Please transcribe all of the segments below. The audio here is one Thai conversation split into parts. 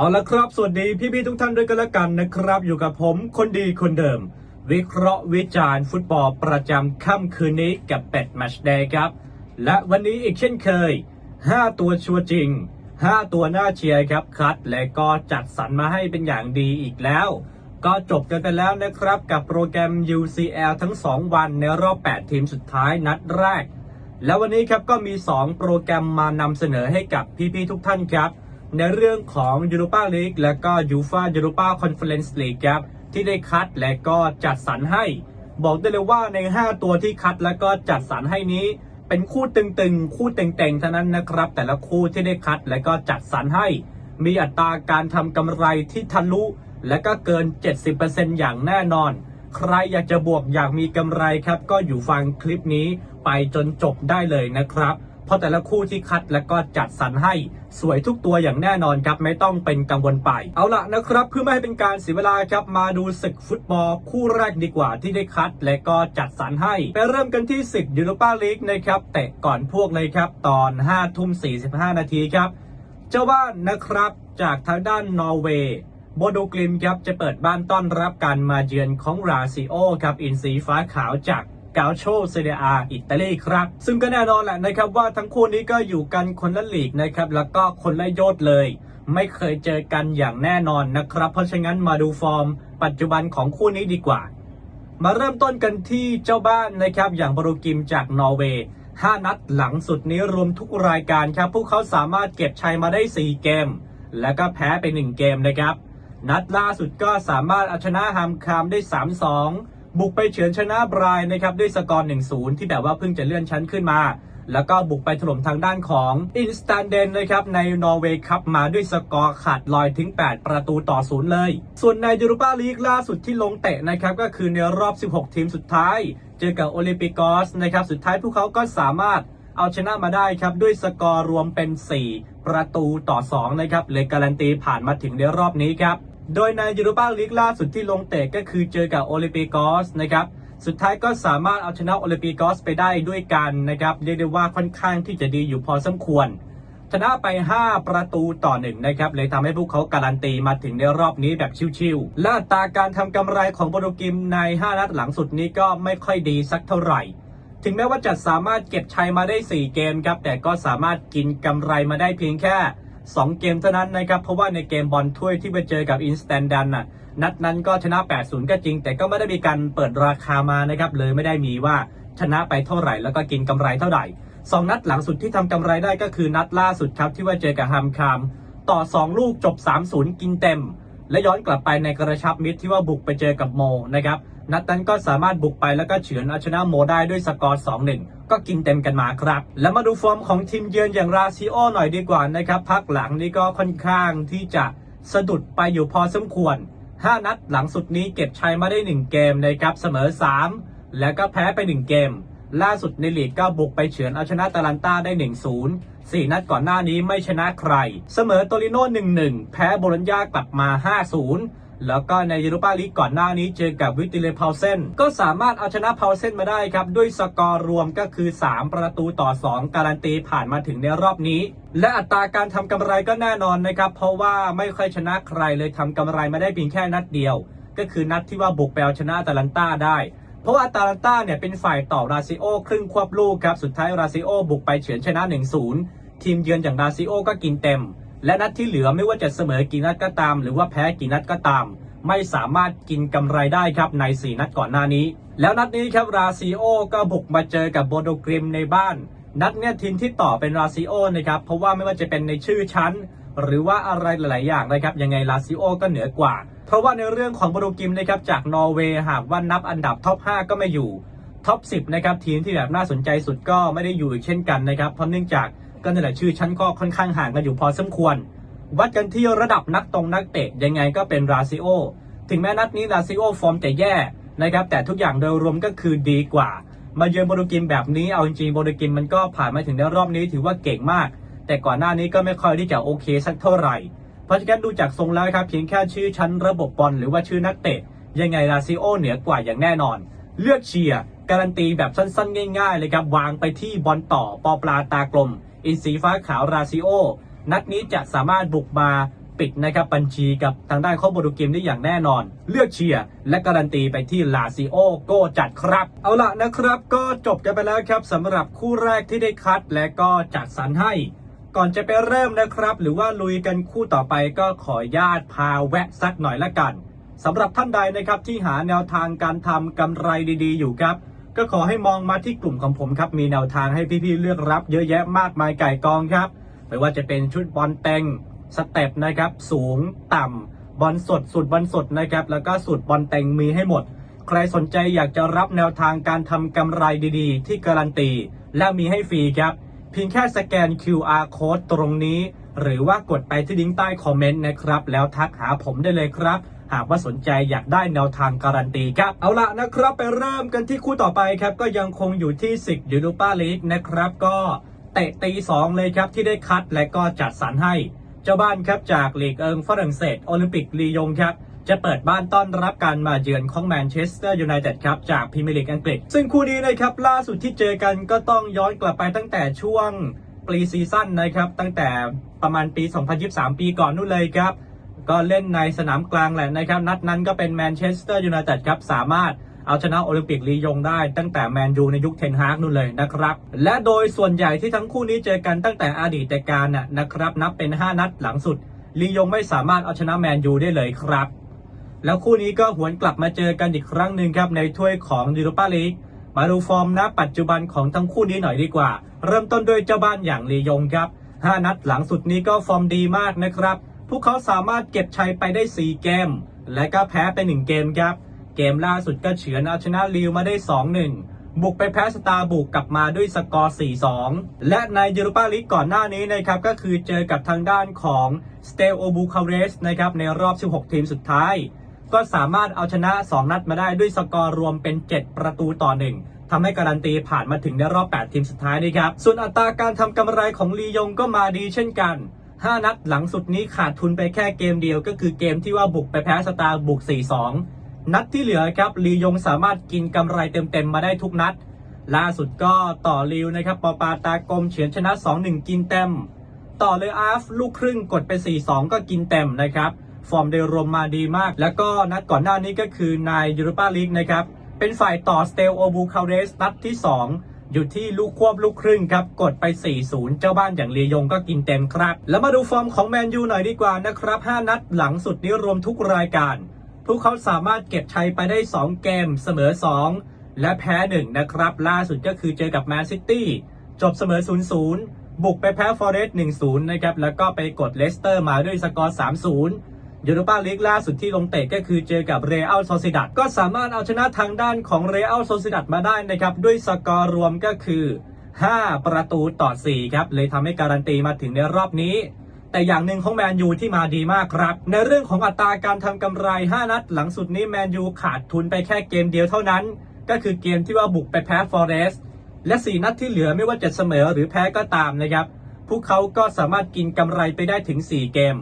เอาละครับ สวัสดีพี่ๆทุกท่านด้วยกันละกันนะครับ อยู่กับผมคนดีคนเดิม วิเคราะห์วิจารณ์ฟุตบอลประจำค่ำคืนนี้กับเป็ดแมชเดย์ครับ และวันนี้อีกเช่นเคย 5 ตัวชัวร์จริง 5 ตัวหน้าเชียร์ครับคัด และก็จัดสรรมาให้เป็นอย่างดีอีกแล้ว ก็จบกันไปแล้วนะครับ กับโปรแกรม UCL ทั้ง 2 วันในรอบ 8 ทีมสุดท้ายนัดแรก แล้ววันนี้ครับก็มี 2 โปรแกรมมานำเสนอให้กับพี่ๆทุกท่านครับ ในเรื่องของ Europa League และก็ UEFA Europa Conference League ครับที่ได้คัดและก็จัดสรรให้ บอกได้เลยว่าใน 5 ตัวที่คัดและก็จัดสรรให้นี้ เป็นคู่ตึงๆ คู่เต่งๆเท่านั้นนะครับ แต่ละคู่ที่ได้คัดและก็จัดสรรให้ มีอัตราการทำกำไรที่ทะลุและก็เกิน 70%อย่างแน่นอน ใครอยากจะบวกอยากมีกำไรครับ ก็อยู่ฟังคลิปนี้ไปจนจบได้เลยนะครับ เพราะแต่ละคู่ที่คัดและก็จัดสรรให้สวยทุกตัวอย่างแน่นอนครับไม่ต้องเป็นกังวลไป เอาละนะครับ เพื่อไม่ให้เป็นการเสียเวลาครับมาดูศึกฟุตบอลคู่แรกดีกว่าที่ได้คัด และก็จัดสรรให้ไปเริ่มกันที่ศึกยูโรปาลีกนะครับเตะก่อนพวกเลยครับ ตอน5ทุ่ม45 นาทีครับ เจ้าบ้านนะครับจากทางด้านนอร์เวย์โบโดกลิมครับจะเปิดบ้านต้อนรับการมาเยือนของราซิโอครับอินซีฟ้าขาวจาก กาโชเซเรียอาอิตาลีครับ ซึ่งก็แน่นอนแหละนะครับว่าทั้งคู่นี้ก็อยู่กันคนละลีกนะครับ แล้วก็คนละยศเลย ไม่เคยเจอกันอย่างแน่นอนนะครับ เพราะฉะนั้นมาดูฟอร์ม ปัจจุบันของคู่นี้ดีกว่า มาเริ่มต้นกันที่เจ้าบ้านนะครับ อย่างบรูกิมจากนอร์เวย์5นัดหลังสุดนี้รวมทุกรายการครับ พวกเขาสามารถเก็บชัยมาได้ 4 เกม แล้วก็แพ้ไป 1 เกมนะครับ นัดล่าสุดก็สามารถเอาชนะฮามคามได้ 3-2 บุกไปเฉือนชนะบรายนะครับด้วยสกอร์ 1-0 ที่แบบว่าเพิ่งจะเลื่อนชั้นขึ้นมา แล้วก็บุกไปถล่มทางด้านของอินสแตนเดนนะครับในนอร์เวย์คัพมาด้วยสกอร์ขาดลอยถึง 8 ประตูต่อศูนย์เลย ส่วนในยูโรปาลีกล่าสุดที่ลงเตะนะครับก็คือในรอบ 16 ทีมสุดท้าย เจอกับโอลิมปิกอสนะครับสุดท้ายพวกเขาก็สามารถเอาชนะมาได้ครับด้วยสกอร์รวมเป็น 4 ประตูต่อ 2 นะครับเลยการันตีผ่านมาถึงในรอบนี้ครับ โดยในยูโรปาลีกล่าสุดที่ลงเตะก็คือเจอกับโอลิมปิกอสนะครับ สุดท้ายก็สามารถเอาชนะโอลิมปิกอสไปได้ด้วยกันนะครับ เรียกได้ว่าค่อนข้างที่จะดีอยู่พอสมควร ชนะไป 5 ประตูต่อหนึ่งนะครับ เลยทำให้พวกเขาการันตีมาถึงในรอบนี้แบบชิวๆและอัตาการทำกำไรของโปรตุกิมใน 5 นัดหลังสุดนี้ก็ไม่ค่อยดีสักเท่าไหร่ถึงแม้ว่าจะสามารถเก็บชัยมาได้ 4 เกมครับ แต่ก็สามารถกินกำไรมาได้เพียงแค่ 2 เกมเท่านั้นนะครับ เพราะว่าในเกมบอลถ้วยที่ไปเจอกับอินสแตนดันน่ะนัดนั้นก็ชนะ 8-0 ก็จริง แต่ก็ไม่ได้มีการเปิดราคามานะครับเลยไม่ได้มีว่าชนะไปเท่าไหร่ แล้วก็กินกำไรเท่าไหร่สองนัดหลังสุดที่ทำกำไรได้ก็คือนัดล่าสุดครับที่ว่าเจอกับฮัมคาม ต่อ 2 ลูกจบ 3-0 กินเต็ม และย้อนกลับไปในกระชับมิตรที่ว่าบุกไปเจอกับโมนะครับนัดนั้นก็สามารถบุกไปแล้วก็เฉือนเอาชนะโมได้ด้วยสกอร์ 2-1 ก็กินเต็มกันมาครับ แล้วมาดูฟอร์มของทีมเยือนอย่างราซิโอหน่อยดีกว่านะครับพักหลังนี้ก็ค่อนข้างที่จะสะดุดไปอยู่พอสมควร 5 นัดหลังสุดนี้เก็บชัยมาได้ 1 เกมนะครับเสมอ 3 แล้วก็แพ้ไป 1 เกม ล่าสุดในลีกก็บุกไปเฉือนเอาชนะตาลันต้าได้ 1-0 4 นัดก่อนหน้านี้ไม่ชนะใคร เสมอโตริโน่1-1 แพ้โบลัญญากลับมา 5-0 แล้วก็ในยูโรปาลีกก่อนหน้านี้เจอกับวิติเลเพาเซนก็สามารถเอาชนะเพาเซนมาได้ครับ ด้วยสกอร์รวมก็คือ 3 ประตูต่อ 2 การันตีผ่านมาถึงในรอบนี้ และอัตราการทำกำไรก็แน่นอนนะครับ เพราะว่าไม่ค่อยชนะใครเลยทำกำไรมาได้เพียงแค่นัดเดียว ก็คือนัดที่ว่าบุกไปเอาชนะตาลันต้าได้เพราะว่าอาตาลันต้าเนี่ยเป็นฝ่ายต่อราซิโอครึ่งควบลูกครับ สุดท้ายราซิโอบุกไปเฉือนชนะ 1-0 ทีมเยือนอย่างราซิโอก็กินเต็ม และนัดที่เหลือไม่ว่าจะเสมอกี่นัดก็ตาม หรือว่าแพ้กี่นัดก็ตาม ไม่สามารถกินกำไรได้ครับใน 4 นัดก่อนหน้านี้ แล้วนัดนี้ครับราซิโอก็บุกมาเจอกับโบโดกริมในบ้าน นัดเนี้ยทีมที่ต่อเป็นราซิโอนะครับเพราะว่าไม่ว่าจะเป็นในชื่อชั้น หรือว่าอะไรหลาย ๆ อย่างนะครับยังไงลาซิโอก็เหนือกว่า เพราะว่าในเรื่องของโปรตุกิมนะครับจากนอร์เวย์หากว่านับอันดับท็อป5ก็ไม่อยู่ท็อป10นะครับทีมที่แบบน่าสนใจสุดก็ไม่ได้อยู่อีกเช่นกันนะครับเพราะเนื่องจาก ก็นั่นแหละชื่อชั้นก็ค่อนข้างห่างกันอยู่พอสมควร วัดกันที่ระดับนักตรงนักเตะยังไงก็เป็นราซิโอ ถึงแม้นัดนี้ราซิโอฟอร์มจะแย่นะครับแต่ทุกอย่างโดยรวมก็คือดีกว่า มาเยือนโปรกิมแบบนี้เอาจริงๆโปรกิมมันก็ผ่านมาถึงในรอบนี้ถือว่าเก่งมาก แต่ก่อนหน้านี้ก็ไม่ค่อยที่จะโอเคสักเท่าไหร่ เพราะฉะนั้นดูจากทรงแล้วครับเพียงแค่ชื่อชั้นระบบบอลหรือว่าชื่อนักเตะยังไงลาซิโอเหนือกว่าอย่างแน่นอน เลือกเชียร์การันตีแบบสั้นๆ ง่ายๆเลยครับวางไปที่บอลต่อปอปลาตากลม อินสีฟ้าขาวราซิโอ นัดนี้จะสามารถบุกมาปิดนะครับบัญชีกับทางด้านข้อมูลดูเกมได้อย่างแน่นอน เลือกเชียร์และการันตีไปที่ลาซิโอโกจัดครับ เอาละนะครับ ก็จบกันไปแล้วครับสำหรับคู่แรกที่ได้คัดและก็จัดสรรให้ ก่อนจะไปเริ่มนะครับ หรือว่าลุยกันคู่ต่อไปก็ขออนุญาตพาแวะสักหน่อยละกันสำหรับท่านใดนะครับที่หาแนวทางการทำกำไรดีๆ อยู่ครับ ก็ขอให้มองมาที่กลุ่มของผมครับ มีแนวทางให้พี่ๆเลือกรับเยอะแยะมากมายไก่กองครับ ไม่ว่าจะเป็นชุดบอลเต็งสเต็ปนะครับ สูงต่ำบอลสดสุดบอลสดนะครับ แล้วก็สุดบอลเต็งมีให้หมด ใครสนใจอยากจะรับแนวทางการทำกำไรดีๆ ที่การันตี และมีให้ฟรีครับเพียงแค่สแกน QR code ตรงนี้ หรือว่ากดไปที่ลิงก์ใต้คอมเมนต์นะครับ แล้วทักหาผมได้เลยครับ หากว่าสนใจอยากได้แนวทางการันตีครับ เอาละนะครับไปเริ่มกันที่คู่ต่อไปครับ ก็ยังคงอยู่ที่สิกยูโรปาลีกนะครับก็เตะตี2เลยครับที่ได้คัดและก็จัดสรรให้ เจ้าบ้านครับจากลีกเอิงฝรั่งเศสโอลิมปิกลียงครับจะเปิดบ้านต้อนรับการมาเยือนของแมนเชสเตอร์ยูไนเต็ดครับจากพรีเมียร์ลีกอังกฤษ ซึ่งคู่นี้นะครับล่าสุดที่เจอกันก็ต้องย้อนกลับไปตั้งแต่ช่วงปรีซีซั่นนะครับ ตั้งแต่ประมาณปี 2023 ปีก่อนนู่นเลยครับ ก็เล่นในสนามกลางแหละนะครับ นัดนั้นก็เป็นแมนเชสเตอร์ยูไนเต็ดครับ สามารถเอาชนะโอลิมปิกลียงได้ตั้งแต่แมนยูในยุคเทนฮากนู่นเลยนะครับ และโดยส่วนใหญ่ที่ทั้งคู่นี้เจอกันตั้งแต่อดีตการน่ะนะครับ นับเป็น 5 นัดหลังสุดลียงไม่สามารถเอาชนะแมนยูได้เลยครับ แล้วคู่นี้ก็หวนกลับมาเจอกันอีกครั้งหนึ่งครับในถ้วยของยูโรปาลีกมาดูฟอร์มณปัจจุบันของทั้งคู่นี้หน่อยดีกว่า เริ่มต้นด้วยเจ้าบ้านอย่างลียงครับ 5 นัดหลังสุดนี้ก็ฟอร์มดีมากนะครับ พวกเขาสามารถเก็บชัยไปได้ 4 เกม และก็แพ้ไป 1 เกมครับ เกมล่าสุดก็เฉือนเอาชนะลิวมาได้ 2-1 บุกไปแพ้สตาร์บุกกลับมาด้วยสกอร์ 4-2 และในยูโรปาลีกก่อนหน้านี้นะครับ ก็คือเจอกับทางด้านของสเตลโอบูคาเรสนะครับในรอบ 16 ทีมสุดท้าย ก็สามารถเอาชนะ 2 นัดมาได้ด้วยสกอร์รวมเป็น 7 ประตูต่อ 1ทำให้การันตีผ่านมาถึงในรอบ 8 ทีมสุดท้ายนี่ครับ ส่วนอัตราการทำกำไรของลียงก็มาดีเช่นกัน 5 นัดหลังสุดนี้ขาดทุนไปแค่เกมเดียว ก็คือเกมที่ว่าบุกไปแพ้สตาร์บุก 4-2 นัดที่เหลือครับลียงสามารถกินกำไรเต็มๆมาได้ทุกนัด ล่าสุดก็ต่อริวนะครับปอปาตากลมเฉือนชนะ 2-1 กินเต็ม ต่อเลยอาฟลูกครึ่งกดไป 4-2 ก็กินเต็มนะครับฟอร์มโดยรวมมาดีมาก แล้วก็นัดก่อนหน้านี้ก็คือในยูโรปาลีกนะครับเป็นฝ่ายต่อสเตลโอบูคาเรสนัดที่ 2 อยู่ที่ลูกควบลูกครึ่งครับ กดไป 4-0 เจ้าบ้านอย่างเลียงก็กินเต็มครับ แล้วมาดูฟอร์มของแมนยูหน่อยดีกว่านะครับ 5 นัดหลังสุดนี้รวมทุกรายการ พวกเขาสามารถเก็บชัยไปได้ 2 เกม เสมอ 2 และแพ้ 1 นะครับ ล่าสุดก็คือเจอกับแมนซิตี้จบเสมอ 0-0 บุกไปแพ้ฟอเรสต์1-0 นะครับ แล้วก็ไปกดเลสเตอร์มาด้วยสกอร์ 3-0 ยูโรปาลีกล่าสุดที่ลงเตะก็คือเจอกับเรอัลโซซิดัดก็สามารถเอาชนะทางด้านของเรอัลโซซิดัดมาได้นะครับ ด้วยสกอร์รวมก็คือ 5 ประตูต่อ 4 ครับ เลยทำให้การันตีมาถึงในรอบนี้ แต่อย่างหนึ่งของแมนยูที่มาดีมากครับ ในเรื่องของอัตราการทำกำไร 5 นัด หลังสุดนี้แมนยูขาดทุนไปแค่เกมเดียวเท่านั้น ก็คือเกมที่ว่าบุกไปแพ้ฟอเรสต์และ 4 นัดที่เหลือไม่ว่าจะเสมอหรือแพ้ก็ตามนะครับพวกเขาก็สามารถกินกำไรไปได้ถึง 4 เกม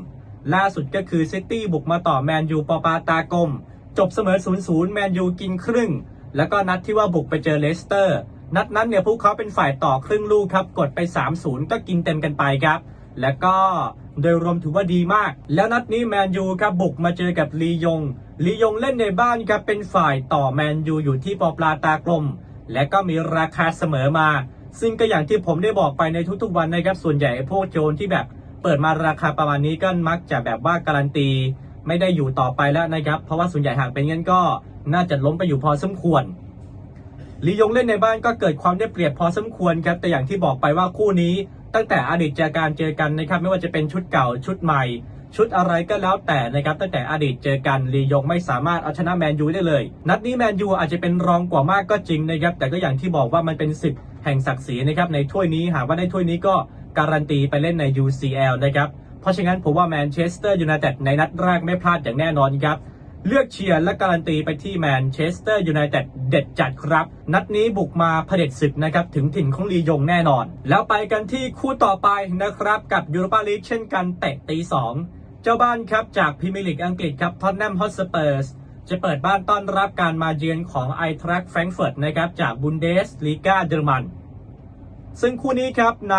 ล่าสุดก็คือซิตี้บุกมาต่อแมนยูปอปาตากลม จบเสมอ 0-0 แมนยูกินครึ่ง แล้วก็นัดที่ว่าบุกไปเจอเลสเตอร์ นัดนั้นเนี่ยพวกเขาเป็นฝ่ายต่อครึ่งลูกครับ กดไป 3-0 ก็กินเต็มกันไปครับ แล้วก็โดยรวมถือว่าดีมาก แล้วนัดนี้แมนยูครับบุกมาเจอกับลียง ลียงเล่นในบ้านครับเป็นฝ่ายต่อแมนยูอยู่ที่ปอปลาตากลม และก็มีราคาเสมอมา ซึ่งก็อย่างที่ผมได้บอกไปในทุกๆวันนะครับส่วนใหญ่พวกโจรที่แบบ เปิดมาราคาประมาณนี้ก็มักจะแบบว่าการันตีไม่ได้อยู่ต่อไปแล้วนะครับ เพราะว่าส่วนใหญ่หากเป็นงั้นก็น่าจะล้มไปอยู่พอสมควรลียงเล่นในบ้านก็เกิดความได้เปรียบพอสมควรครับแต่อย่างที่บอกไปว่าคู่นี้ ตั้งแต่อดีตเจอการเจอกันนะครับ ไม่ว่าจะเป็นชุดเก่าชุดใหม่ ชุดอะไรก็แล้วแต่นะครับ ตั้งแต่อดีตเจอกันลียงไม่สามารถเอาชนะแมนยูได้เลย นัดนี้แมนยูอาจจะเป็นรองกว่ามากก็จริงนะครับ แต่ก็อย่างที่บอกว่ามันเป็นสิบแห่งศักดิ์ศรีนะครับในถ้วยนี้หากว่าได้ถ้วยนี้ก็ การันตีไปเล่นใน UCL นะครับเพราะฉะนั้นผมว่าแมนเชสเตอร์ยูไนเต็ดในนัดแรกไม่พลาดอย่างแน่นอนครับเลือกเชียร์และการันตีไปที่แมนเชสเตอร์ยูไนเต็ดเด็ดจัดครับ นัดนี้บุกมาเผด็จศึกนะครับ ถึงถิ่นของลียงแน่นอน แล้วไปกันที่คู่ต่อไปนะครับ กับยูโรปาลีกเช่นกันเตะตีสองเจ้าบ้านครับจากพรีเมียร์ลีกอังกฤษครับท็อตแนมฮอตสเปอร์สจะเปิดบ้านต้อนรับการมาเยือนของไอทรัคแฟรงก์เฟิร์ตนะครับจากบุนเดสลีกาเยอรมัน ซึ่งคู่นี้ครับใน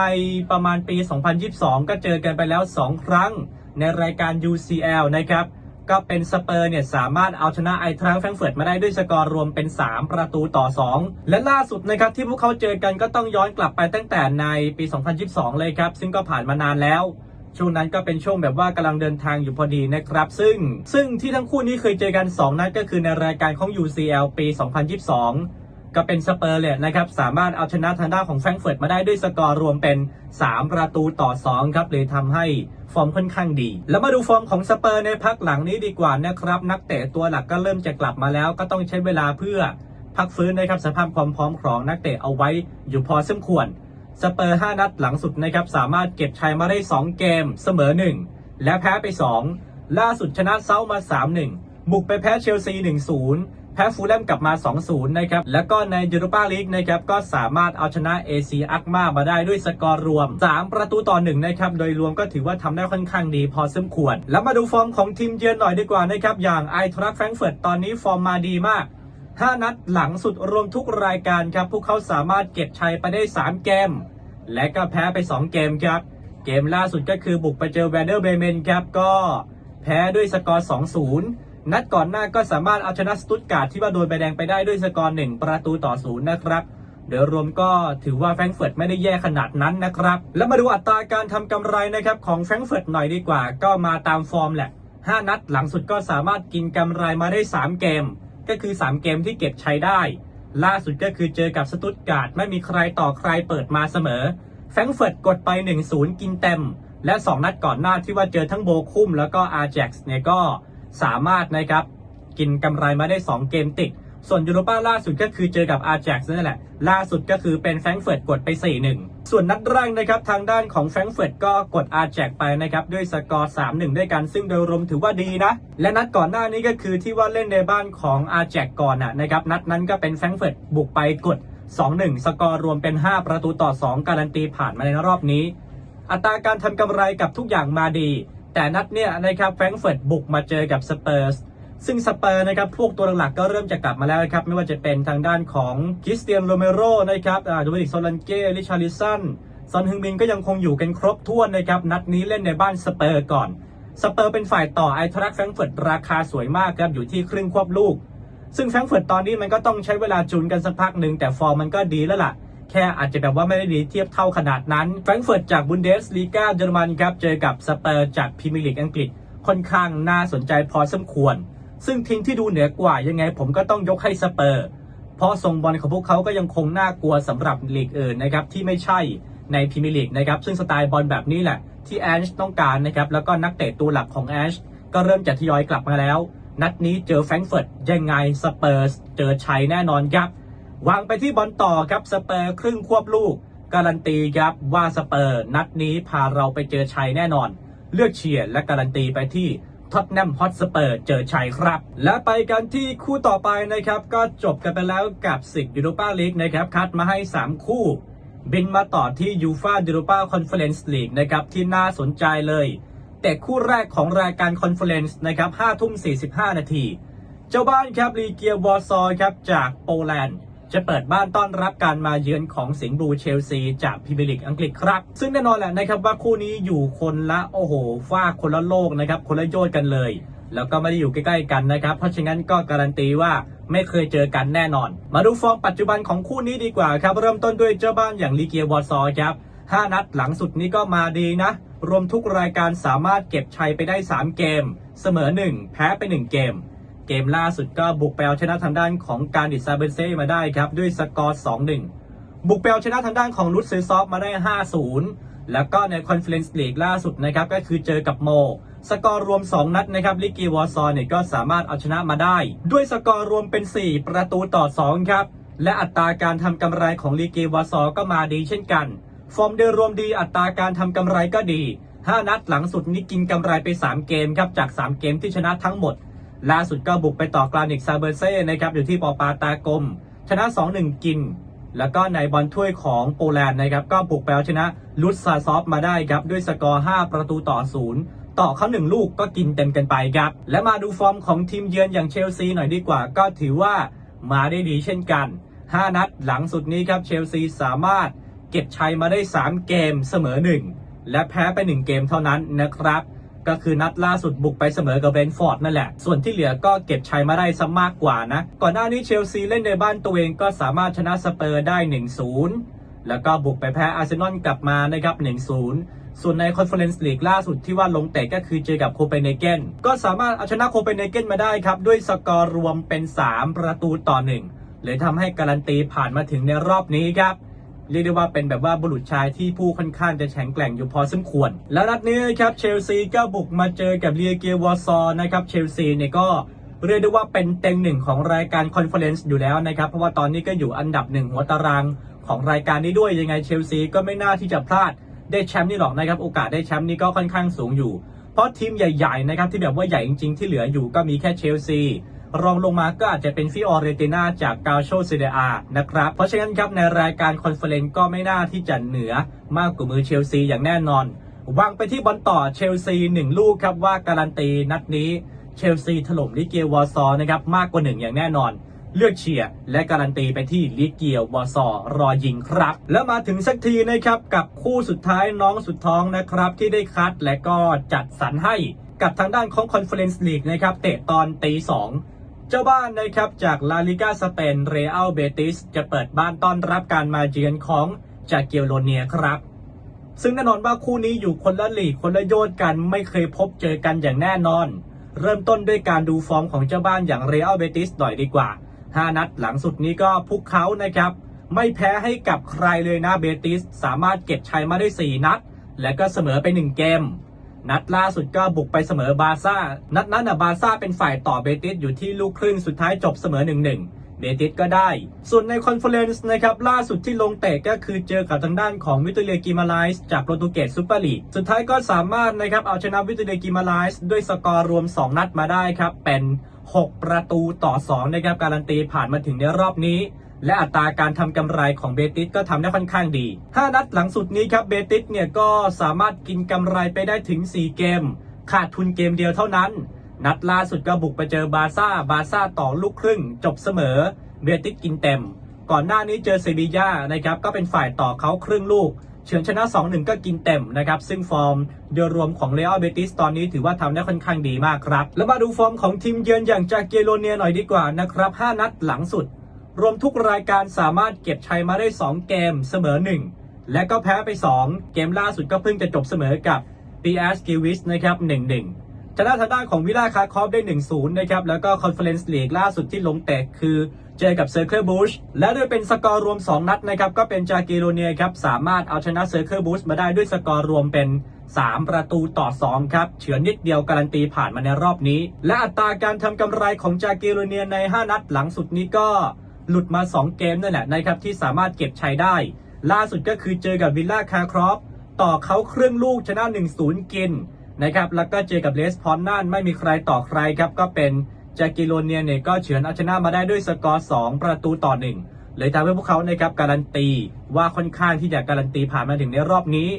ประมาณปี 2022 ก็เจอกันไปแล้ว 2 ครั้งในรายการ UCL นะครับ ก็เป็นสเปอร์เนี่ยสามารถเอาชนะไอทรังแฟรงเฟิร์ตมาได้ด้วยสกอร์รวมเป็น 3 ประตูต่อ 2 และล่าสุดนะครับที่พวกเขาเจอกันก็ต้องย้อนกลับไปตั้งแต่ในปี 2022 เลยครับ ซึ่งก็ผ่านมานานแล้ว ช่วงนั้นก็เป็นช่วงแบบว่ากำลังเดินทางอยู่พอดีนะครับ ซึ่งซึ่งที่ทั้งคู่นี้เคยเจอกัน 2 นัดก็คือในรายการของ UCL ปี 2022 ก็เป็นสเปอร์เลยนะครับ สามารถเอาชนะทางด้านของแฟรงก์เฟิร์ตมาได้ด้วยสกอร์รวมเป็น 3 ประตูต่อ 2 ครับเลยทำให้ฟอร์มค่อนข้างดี แล้วมาดูฟอร์มของสเปอร์ในพักหลังนี้ดีกว่านะครับ นักเตะตัวหลักก็เริ่มจะกลับมาแล้ว ก็ต้องใช้เวลาเพื่อพักฟื้นนะครับสภาพความพร้อมของนักเตะเอาไว้อยู่พอสมควรสเปอร์ 5 นัดหลังสุดนะครับสามารถเก็บชัยมาได้ 2 เกม เสมอ 1 และแพ้ไป 2 ล่าสุดชนะเซาท์มา 3-1บุกไปแพ้เชลซี 1-0 พ้ฟูลแลมกลับมา 2-0 นะครับ แล้วก็ในยูโรปาลีกนะครับก็สามารถเอาชนะเอซีอักมามาได้ด้วยสกอร์รวม 3 ประตูต่อ1นะครับโดยรวมก็ถือว่าทำได้ค่อนข้างดีพอสมควร แล้วมาดูฟอร์มของทีมเยือนหน่อยดีกว่านะครับอย่างไอทรักแฟรงเฟิร์ตตอนนี้ฟอร์มมาดีมาก5นัดหลังสุดรวมทุกรายการครับ พวกเขาสามารถเก็บชัยไปได้ 3 เกม และก็แพ้ไป 2 เกมครับ เกมล่าสุดก็คือบุกไปเจอแวนเดอร์เบเมนครับ ก็แพ้ด้วยสกอร์ 2-0 นัดก่อนหน้าก็สามารถเอาชนะสตุตการ์ดที่ว่าโดนใบแดงไปได้ด้วยสกอร์1ประตูต่อ0นย์นะครับโดยรวมก็ถือว่าแฟรงก์เฟิร์ตไม่ได้แย่ขนาดนั้นนะครับ แล้วมาดูอัตราการทำกำไรนะครับของแฟรงก์เฟิร์ตหน่อยดีกว่า ก็มาตามฟอร์มแหละ 5 นัดหลังสุดก็สามารถกินกำไรมาได้ 3 เกม ก็คือ 3 เกมที่เก็บใช้ได้ ล่าสุดก็คือเจอกับสตุตการ์ดไม่มีใครต่อใครเปิดมาเสมอแฟรงก์เฟิร์ตกดไป 1-0 กินเต็ม และ 2 นัดก่อนหน้าที่ว่าเจอทั้งโบคุมแล้วก็อาร์แจ็กซ์เนี่ยก็ สามารถนะครับกินกำไรมาได้ 2 เกมติด ส่วนยูโรป้าล่าสุดก็คือเจอกับอาร์แจ็กซ์นั่นแหละ ล่าสุดก็คือเป็นแฟรงก์เฟิร์ตกดไป 4-1 ส่วนนัดแรกนะครับทางด้านของแฟรงก์เฟิร์ตก็กดอาร์แจ็กไปนะครับด้วยสกอร์ 3-1 ด้วยกันซึ่งโดยรวมถือว่าดีนะ และนัดก่อนหน้านี้ก็คือที่ว่าเล่นในบ้านของอาร์แจ็กก่อนอะนะครับนัดนั้นก็เป็นแฟรงก์เฟิร์ตบุกไปกด 2-1 สกอร์รวมเป็น 5 ประตูต่อ 2 การันตีผ่านมาในรอบนี้ อัตราการทำกำไรกับทุกอย่างมาดี แต่นัดเนี้ยนะครับแฟรงก์เฟิร์ตบุกมาเจอกับสเปอร์สซึ่งสเปอร์นะครับพวกตัวหลักๆก็เริ่มจะกลับมาแล้วนะครับ ไม่ว่าจะเป็นทางด้านของคริสเตียนโรเมโรนะครับอาโดมินิกโซลันเก้ริชาริสันซอนฮึงมินก็ยังคงอยู่กันครบถ้วนนะครับ นัดนี้เล่นในบ้านสเปอร์ก่อน สเปอร์เป็นฝ่ายต่อไอทรักแฟรงก์เฟิร์ตราคาสวยมากครับอยู่ที่ครึ่งควบลูก ซึ่งแฟรงก์เฟิร์ตตอนนี้มันก็ต้องใช้เวลาจูนกันสักพักหนึ่งแต่ฟอร์มมันก็ดีแล้วล่ะ แค่อาจจะแบบว่าไม่ได้ดีเทียบเท่าขนาดนั้นแฟรงก์เฟิร์ตจากบุนเดสลีกาเยอรมันครับเจอกับสเปอร์จากพรีเมียร์ลีกอังกฤษค่อนข้างน่าสนใจพอสมควร ซึ่งทีมที่ดูเหนือกว่ายังไงผมก็ต้องยกให้สเปอร์เพราะทรงบอลของพวกเขาก็ยังคงน่ากลัวสำหรับลีกอื่นนะครับที่ไม่ใช่ในพรีเมียร์ลีกนะครับซึ่งสไตล์บอลแบบนี้แหละที่แอนช์ต้องการนะครับแล้วก็นักเตะตัวหลักของแอนช์ก็เริ่มจะทยอยกลับมาแล้ว นัดนี้เจอแฟรงก์เฟิร์ตยังไงสเปอร์สเจอชัยแน่นอนครับ วางไปที่บอลต่อครับสเปอร์ครึ่งควบลูก การันตีครับว่าสเปอร์นัดนี้พาเราไปเจอชัยแน่นอน เลือกเชียร์และการันตีไปที่ท็อตแนมฮอตสเปอร์เจอชัยครับ และไปกันที่คู่ต่อไปนะครับ ก็จบกันไปแล้วกับสิกยูโรปาลีกนะครับ คัดมาให้ 3 คู่ บินมาต่อที่ยูฟายูโรปาคอนเฟอเรนซ์ลีกนะครับ ที่น่าสนใจเลย แต่คู่แรกของรายการคอนเฟอเรนซ์นะครับ5ทุ่ม 45 นาที เจ้าบ้านครับลีเกียวอร์ซอครับจากโปแลนด์ จะเปิดบ้านต้อนรับการมาเยือนของสิงห์บลูเชลซีจากพรีเมียร์ลีกอังกฤษครับ ซึ่งแน่นอนแหละนะครับว่าคู่นี้อยู่คนละโอ้โหฟ้าคนละโลกนะครับคนละโยชน์กันเลย แล้วก็ไม่ได้อยู่ใกล้ๆกันนะครับ เพราะฉะนั้นก็การันตีว่าไม่เคยเจอกันแน่นอน มาดูฟอร์มปัจจุบันของคู่นี้ดีกว่าครับ เริ่มต้นด้วยเจ้าบ้านอย่างลีเกียวอร์ซอครับ5นัดหลังสุดนี้ก็มาดีนะ รวมทุกรายการสามารถเก็บชัยไปได้ 3 เกม เสมอ 1 แพ้ไป 1 เกม เกมล่าสุดก็บุกไปเอาชนะทางด้านของการดิซาเบนเซ่มาได้ครับด้วยสกอร์ 2-1 บุกไปเอาชนะทางด้านของลุตเซซอฟมาได้ 5-0 แล้วก็ในคอนเฟอเรนซ์ลีกล่าสุดนะครับก็คือเจอกับโม สกอร์รวม 2 นัดนะครับลิกีวอร์ซอนเนี่ยก็สามารถเอาชนะมาได้ ด้วยสกอร์รวมเป็น 4 ประตูต่อ 2 ครับ และอัตราการทำกำไรของลีกีวอร์ซอก็มาดีเช่นกัน ฟอร์มโดยรวมดีอัตราการทำกำไรก็ดี 5 นัดหลังสุดนี้กินกำไรไป 3 เกมครับจาก 3 เกมที่ชนะทั้งหมด ล่าสุดก็บุกไปต่อกรานิกซาเบอร์เซ่นะครับอยู่ที่ปอปาตากลม ชนะ 2-1 กิน แล้วก็ในบอลถ้วยของโปแลนด์นะครับก็บุกไปเอาชนะลุตซาซอฟมาได้ครับด้วยสกอร์ 5 ประตูต่อ 0ต่อเขาหนึ่งลูกก็กินเต็มกันไปครับ และมาดูฟอร์มของทีมเยือนอย่างเชลซีหน่อยดีกว่า ก็ถือว่ามาได้ดีเช่นกัน 5 นัดหลังสุดนี้ครับเชลซีสามารถเก็บชัยมาได้ 3 เกมเสมอ 1 และแพ้ไป 1 เกมเท่านั้นนะครับ ก็คือนัดล่าสุดบุกไปเสมอกับเบนฟอร์ดนั่นแหละ ส่วนที่เหลือก็เก็บชัยมาได้ซะมากกว่านะ ก่อนหน้านี้เชลซีเล่นในบ้านตัวเองก็สามารถชนะสเปอร์ได้ 1-0 แล้วก็บุกไปแพ้อาร์เซนอลกลับมานะครับ 1-0 ส่วนในคอนเฟอเรนซ์ลีกล่าสุดที่ว่าลงเตะก็คือเจอกับโคเปนเฮเกนก็สามารถเอาชนะโคเปนเฮเกนมาได้ครับ ด้วยสกอร์รวมเป็น 3 ประตูต่อ 1เลยทำให้การันตีผ่านมาถึงในรอบนี้ครับ เรียกได้ว่าเป็นแบบว่าบุรุษชายที่ผู้ค่อนข้างจะแข็งแกร่งอยู่พอสมควร แล้วนัดนี้ครับเชลซีก็บุกมาเจอกับเลียเกียวอซอนะครับเชลซีเนี่ยก็เรียกได้ว่าเป็นเต็งหนึ่งของรายการคอนเฟอเรนซ์อยู่แล้วนะครับ เพราะว่าตอนนี้ก็อยู่อันดับหนึ่งหัวตารางของรายการนี้ด้วยยังไงเชลซีก็ไม่น่าที่จะพลาดได้แชมป์นี่หรอกนะครับ โอกาสได้แชมป์นี่ก็ค่อนข้างสูงอยู่ เพราะทีมใหญ่ ๆ นะครับที่แบบว่าใหญ่จริงๆที่เหลืออยู่ก็มีแค่เชลซี รองลงมาก็อาจจะเป็นฟิออเรตินาจากกาโชเซเดอานะครับ เพราะฉะนั้นครับในรายการคอนเฟอเรนซ์ก็ไม่น่าที่จะเหนือมากกว่ามือเชลซีอย่างแน่นอนวางไปที่บอลต่อเชลซีหนึ่งลูกครับว่าการันตีนัดนี้เชลซีถล่มลิเกียวอร์ซอนะครับมากกว่าหนึ่งอย่างแน่นอนเลือกเชียร์และการันตีไปที่ลิเกียวอร์ซอรอยิงครับ แล้วมาถึงสักทีนะครับกับคู่สุดท้ายน้องสุดท้องนะครับ ที่ได้คัดและก็จัดสรรให้กับทางด้านของคอนเฟอเรนซ์ลีกนะครับเตะตอนตีสอง เจ้าบ้านนะครับจากลาลิกาสเปนเรอัลเบติสจะเปิดบ้านต้อนรับการมาเยือนของจากเกียวโลเนียครับ ซึ่งแน่นอนว่าคู่นี้อยู่คนละลีกคนละโยนกันไม่เคยพบเจอกันอย่างแน่นอน เริ่มต้นด้วยการดูฟอร์มของเจ้าบ้านอย่างเรอัลเบติสหน่อยดีกว่า 5 นัดหลังสุดนี้ก็พวกเขานะครับ ไม่แพ้ให้กับใครเลยนะเบติสสามารถเก็บชัยมาได้ 4 นัด และก็เสมอไป 1 เกม นัดล่าสุดก็บุกไปเสมอบาซ่า นัดนั้นนะบาซ่าเป็นฝ่ายต่อเบติสอยู่ที่ลูกครึ่งสุดท้ายจบเสมอ 1-1 เบติสก็ได้ ส่วนในคอนเฟอเรนซ์นะครับล่าสุดที่ลงเตะก็คือเจอกับทางด้านของวิตเลียกิมาไลส์จากโปรตุเกสซูเปอร์ลีก สุดท้ายก็สามารถนะครับเอาชนะวิตเลียกิมาไลส์ด้วยสกอร์รวม 2 นัดมาได้ครับเป็น 6 ประตูต่อ 2 นะครับการันตีผ่านมาถึงในรอบนี้ และอัตราการทำกำไรของเบติสก็ทำได้ค่อนข้างดี 5 นัดหลังสุดนี้ครับเบติสเนี่ยก็สามารถกินกำไรไปได้ถึง 4 เกม ขาดทุนเกมเดียวเท่านั้น นัดล่าสุดก็บุกไปเจอบาร์ซ่า บาร์ซ่าต่อลูกครึ่ง จบเสมอ เบติสกินเต็ม ก่อนหน้านี้เจอเซบีย่านะครับก็เป็นฝ่ายต่อเขาครึ่งลูกเฉือนชนะ 2-1 ก็กินเต็มนะครับ ซึ่งฟอร์มโดยรวมของเรอัลเบติสตอนนี้ถือว่าทำได้ค่อนข้างดีมากครับ แล้วมาดูฟอร์มของทีมเยือนอย่างจากเกโรเนียหน่อยดีกว่านะครับ 5 นัดหลังสุด รวมทุกรายการสามารถเก็บชัยมาได้ 2 เกมเสมอ 1 และก็แพ้ไป 2 เกมล่าสุดก็เพิ่งจะจบเสมอกับ PS g i w i s นะครับ1-1ชนะทางด้านของวิล่าคาคอฟได้ 1-0 นะครับ แล้วก็คอนเฟอเรนซ์ลีกล่าสุดที่ลงเตะคือเจอกับเซอร์เคิลบูชและด้วยเป็นสกอร์รวม 2 นัดนะครับ ก็เป็นจากิโรเนียครับ สามารถเอาชนะเซอร์เคิลบูชมาได้ด้วยสกอร์รวมเป็น 3 ประตูต่อ 2 ครับ เฉือนนิดเดียวการันตีผ่านมาในรอบนี้ และอัตราการทำกำไรของจากิโรเนียใน 5 นัดหลังสุดนี้ก็ หลุดมา 2 เกมนั่นแหละนะครับที่สามารถเก็บชัยได้ ล่าสุดก็คือเจอกับวิลล่าคาครอฟต่อเขาเครึ่องลูกชนะ 1-0 กินนะครับแล้วก็เจอกับเลสพอนนั่นไม่มีใครต่อใครครับก็เป็นจากิโลเนียเนี่ยก็เฉือนเอาชนะมาได้ด้วยสกอร์2ประตูต่อ 1 เลยทำให้พวกเขานะครับการันตีว่าค่อนข้างที่จะการันตีผ่านมาถึงในรอบนี้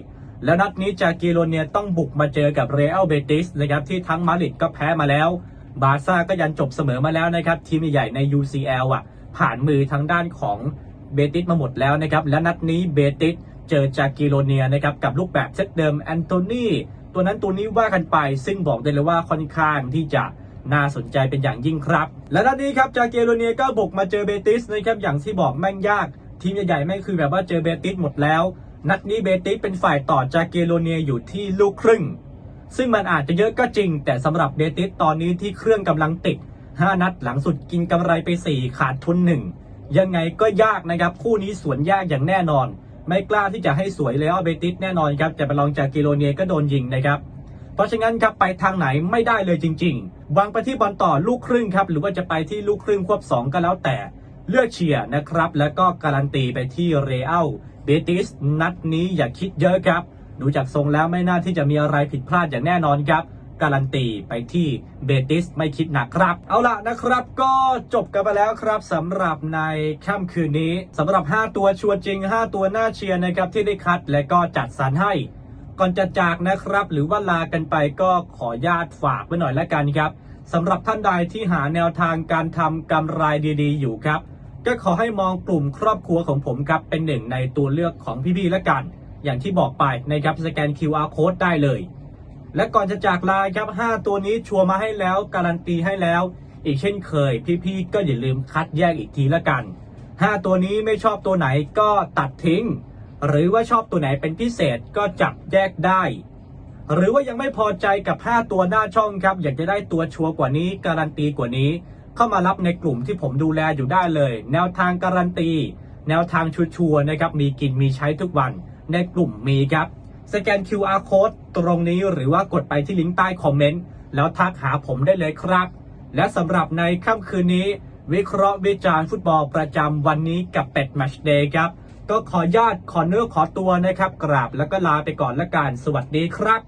แล้วนัดนี้จากิโลเนียต้องบุกมาเจอกับเรอัลเบติสนะครับที่ทั้งมาดริดก็แพ้มาแล้ว บาร์ซ่าก็ยันจบเสมอมาแล้วนะครับทีมใหญ่ใน UCL อะ ผ่านมือทางด้านของเบติสมาหมดแล้วนะครับ และนัดนี้เบติสเจอจากิโลเนียนะครับ กับลูกแบบเซตเดิมแอนโทนีตัวนั้นตัวนี้ว่ากันไป ซึ่งบอกได้เลยว่าค่อนข้างที่จะน่าสนใจเป็นอย่างยิ่งครับ และนัดนี้ครับจากเกโรเนียก็บุกมาเจอเบติสนะครับอย่างที่บอกแม่งยาก ทีมใหญ่ๆไม่งคือแบบว่าเจอเบติสหมดแล้ว นัดนี้เบติสเป็นฝ่ายต่อจากเกโรเนียอยู่ที่ลูกครึ่ง ซึ่งมันอาจจะเยอะก็จริง แต่สำหรับเบติสตอนนี้ที่เครื่องกำลังติด 5 นัดหลังสุดกินกำไรไป 4 ขาดทุน 1 ยังไงก็ยากนะครับ คู่นี้สวนยากอย่างแน่นอน ไม่กล้าที่จะให้สวยเลยว่าเบติสแน่นอนครับแต่ไปลองจากกิโลเนียก็โดนยิงนะครับ เพราะฉะนั้นครับไปทางไหนไม่ได้เลยจริง ๆ วางไปที่บอลต่อลูกครึ่งครับหรือว่าจะไปที่ลูกครึ่งควบ 2 ก็แล้วแต่เลือกเชียร์นะครับ แล้วก็การันตีไปที่เรอัลเบติสนัดนี้อย่าคิดเยอะครับ ดูจากทรงแล้วไม่น่าที่จะมีอะไรผิดพลาดอย่างแน่นอนครับ การันตีไปที่เบติสไม่คิดหนักครับ เอาล่ะนะครับก็จบกันไปแล้วครับสำหรับในค่ำคืนนี้สำหรับ 5 ตัวชัวร์จริง 5 ตัวหน้าเชียร์นะครับที่ได้คัดและก็จัดสรรให้ก่อนจะจากนะครับ หรือว่าลากันไปก็ขอญาตฝากไว้หน่อยละกันครับสำหรับท่านใดที่หาแนวทางการทำกำไรดีๆ อยู่ครับ ก็ขอให้มองกลุ่มครอบครัวของผมครับเป็นหนึ่งในตัวเลือกของพี่ๆละกัน อย่างที่บอกไปนะครับสแกน QR code ได้เลย และก่อนจะจากลาครับ 5 ตัวนี้ชัวร์มาให้แล้ว การันตีให้แล้ว อีกเช่นเคย พี่ๆก็อย่าลืมคัดแยกอีกทีละกัน 5 ตัวนี้ไม่ชอบตัวไหนก็ตัดทิ้ง หรือว่าชอบตัวไหนเป็นพิเศษก็จับแยกได้ หรือว่ายังไม่พอใจกับ 5 ตัวหน้าช่องครับ อยากจะได้ตัวชัวร์กว่านี้ การันตีกว่านี้ เข้ามารับในกลุ่มที่ผมดูแลอยู่ได้เลย แนวทางการันตี แนวทางชัวร์ๆนะครับมีกินมีใช้ทุกวันในกลุ่มมีครับ สแกน QR code ตรงนี้หรือว่ากดไปที่ลิงก์ใต้คอมเมนต์ แล้วทักหาผมได้เลยครับ และสำหรับในค่ำคืนนี้ วิเคราะห์วิจารณ์ฟุตบอลประจำวันนี้กับเป็ดแมชเดย์ครับ ก็ขอญาตขอเนื้อขอตัวนะครับ กราบแล้วก็ลาไปก่อนละกัน สวัสดีครับ